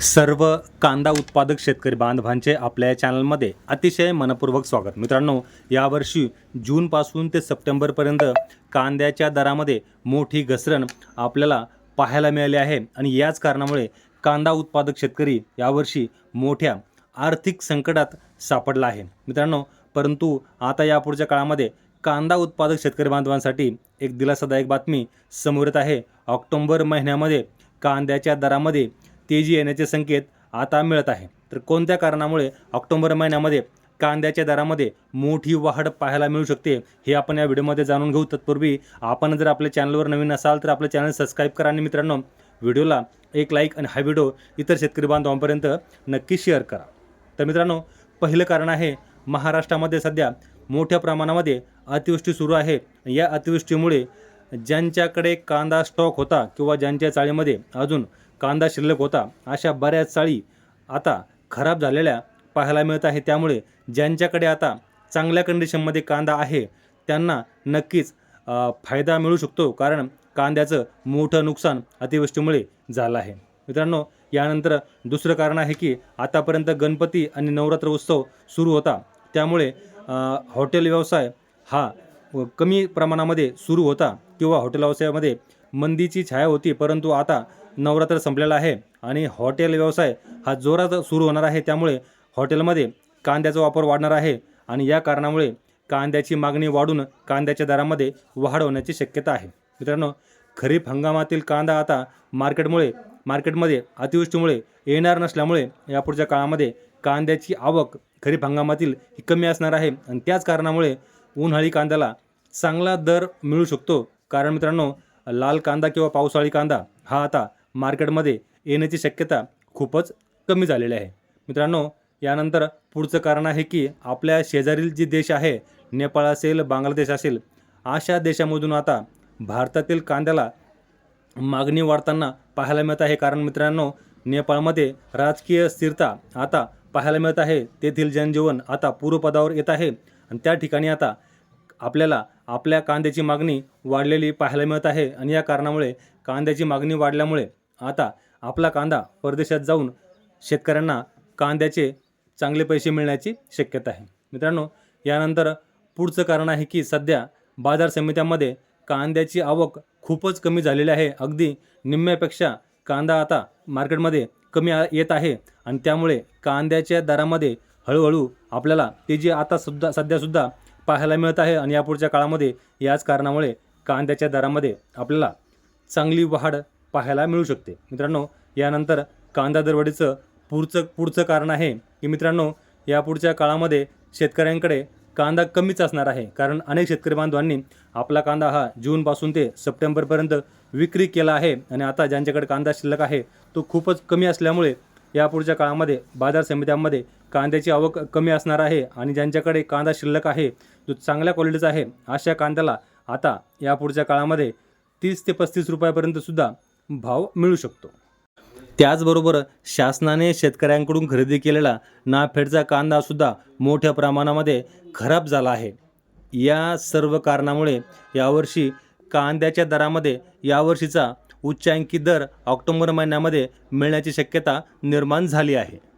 सर्व कांदा उत्पादक शेतकरी बांधवांचे आपल्या या चॅनलमध्ये अतिशय मनपूर्वक स्वागत. मित्रांनो यावर्षी जूनपासून ते सप्टेंबरपर्यंत कांद्याच्या दरामध्ये मोठी घसरण आपल्याला पाहायला मिळाली आहे आणि याच कारणामुळे कांदा उत्पादक शेतकरी यावर्षी मोठ्या आर्थिक संकटात सापडला आहे. मित्रांनो परंतु आता यापुढच्या काळामध्ये कांदा उत्पादक शेतकरी बांधवांसाठी एक दिलासादायक बातमी समोर येत आहे. ऑक्टोंबर महिन्यामध्ये कांद्याच्या दरामध्ये तेजी येण्याचे संकेत आता मिळत आहे. तर कोणत्या कारणामुळे ऑक्टोबर महिन्यामध्ये कांद्याच्या दरामध्ये मोठी वाढ पाहायला मिळू शकते हे आपण या व्हिडिओमध्ये जाणून घेऊ. तत्पूर्वी आपण जर आपल्या चॅनलवर नवीन असाल तर आपलं चॅनल सबस्क्राईब करा. आणि मित्रांनो व्हिडिओला एक लाईक आणि हा व्हिडिओ इतर शेतकरी बांधवांपर्यंत नक्की शेअर करा. तर मित्रांनो पहिलं कारण आहे महाराष्ट्रामध्ये सध्या मोठ्या प्रमाणामध्ये अतिवृष्टी सुरू आहे. या अतिवृष्टीमुळे ज्यांच्याकडे कांदा स्टॉक होता किंवा ज्यांच्या चाळीमध्ये अजून कांदा शिल्लक होता. अशा बऱ्याच चाळी आता खराब झालेल्या पाहायला मिळत आहे. त्यामुळे ज्यांच्याकडे आता चांगल्या कंडिशनमध्ये कांदा आहे त्यांना नक्कीच फायदा मिळू शकतो. कारण कांद्याचं मोठं नुकसान अतिवृष्टीमुळे झालं आहे. मित्रांनो यानंतर दुसरं कारण आहे की आतापर्यंत गणपती आणि नवरात्र उत्सव सुरू होता. त्यामुळे हॉटेल व्यवसाय हा व कमी प्रमाणामध्ये सुरू होता किंवा हॉटेल व्यवसायामध्ये मंदीची छाया होती. परंतु आता नवरात्र संपलेला आहे आणि हॉटेल व्यवसाय हा जोरात सुरू होणार आहे. त्यामुळे हॉटेलमध्ये कांद्याचा वापर वाढणार आहे आणि या कारणामुळे कांद्याची मागणी वाढून कांद्याच्या दरामध्ये वाढ होण्याची शक्यता आहे. मित्रांनो खरीप हंगामातील कांदा आता मार्केटमुळे मार्केटमध्ये अतिवृष्टीमुळे येणार नसल्यामुळे यापुढच्या काळामध्ये कांद्याची आवक खरीप हंगामातील ही कमी असणार आहे आणि त्याच कारणामुळे उन्हाळी कांद्याला चांगला दर मिळू शकतो. कारण मित्रांनो लाल कांदा किंवा पावसाळी कांदा हा आता मार्केटमध्ये येण्याची शक्यता खूपच कमी झालेली आहे. मित्रांनो यानंतर पुढचं कारण आहे की आपल्या शेजारील जे देश आहे नेपाळ असेल बांगलादेश असेल अशा देशामधून आता भारतातील कांद्याला मागणी वाढताना पाहायला मिळत आहे. कारण मित्रांनो नेपाळमध्ये राजकीय स्थिरता आता पाहायला मिळत आहे. तेथील जनजीवन आता पूर्वपदावर येत आहे आणि त्या ठिकाणी आता आपल्याला आपल्या कांद्याची मागणी वाढलेली पाहायला मिळत आहे. आणि या कारणामुळे कांद्याची मागणी वाढल्यामुळे आता आपला कांदा परदेशात जाऊन शेतकऱ्यांना कांद्याचे चांगले पैसे मिळण्याची शक्यता आहे. मित्रांनो यानंतर पुढचं कारण आहे की सध्या बाजार समित्यांमध्ये कांद्याची आवक खूपच कमी झालेली आहे. अगदी निम्म्यापेक्षा कांदा आता मार्केटमध्ये कमी येत आहे आणि त्यामुळे कांद्याच्या दरामध्ये हळूहळू आपल्याला तेजी आता सुद्धा सध्यासुद्धा पाहायला मिळत आहे आणि यापुढच्या काळामध्ये याच कारणामुळे कांद्याच्या दरामध्ये आपल्याला चांगली वाढ पाहायला मिळू शकते. मित्रांनो यानंतर कांदा दरवाढीचं पुढचं पुढचं कारण आहे की मित्रांनो यापुढच्या काळामध्ये शेतकऱ्यांकडे कांदा कमीच असणार आहे. कारण अनेक शेतकरी बांधवांनी आपला कांदा हा जूनपासून ते सप्टेंबरपर्यंत विक्री केला आहे आणि आता ज्यांच्याकडे कांदा शिल्लक आहे तो खूपच कमी असल्यामुळे यापुढच्या काळामध्ये बाजार समित्यांमध्ये कांद्याची आवक कमी असणार आहे आणि ज्यांच्याकडे कांदा शिल्लक आहे जो चांगल्या क्वालिटीचा आहे अशा कांद्याला आता यापुढच्या काळामध्ये तीस ते पस्तीस रुपयापर्यंत सुद्धा भाव मिळू शकतो. त्याचबरोबर शासनाने शेतकऱ्यांकडून खरेदी केलेला नाफेडचा कांदासुद्धा मोठ्या प्रमाणामध्ये खराब झाला आहे. या सर्व कारणामुळे यावर्षी कांद्याच्या दरामध्ये यावर्षीचा उच्चांकी दर ऑक्टोबर महिन्यामध्ये मिळण्याची शक्यता निर्माण झाली आहे.